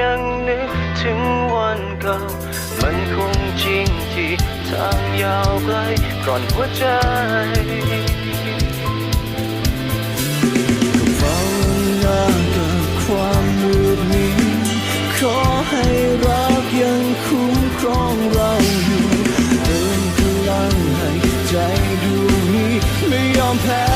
ยังนึกถึงวันเก่า มันคงจริงที่ทางยาวไกลก่อนหัวใจเฝ้าหน้ากับความมืดมิดขอให้รักยังคุ้มครองเราอยู่เติมพลังให้ใจดวงนี้ไม่ยอมแพ้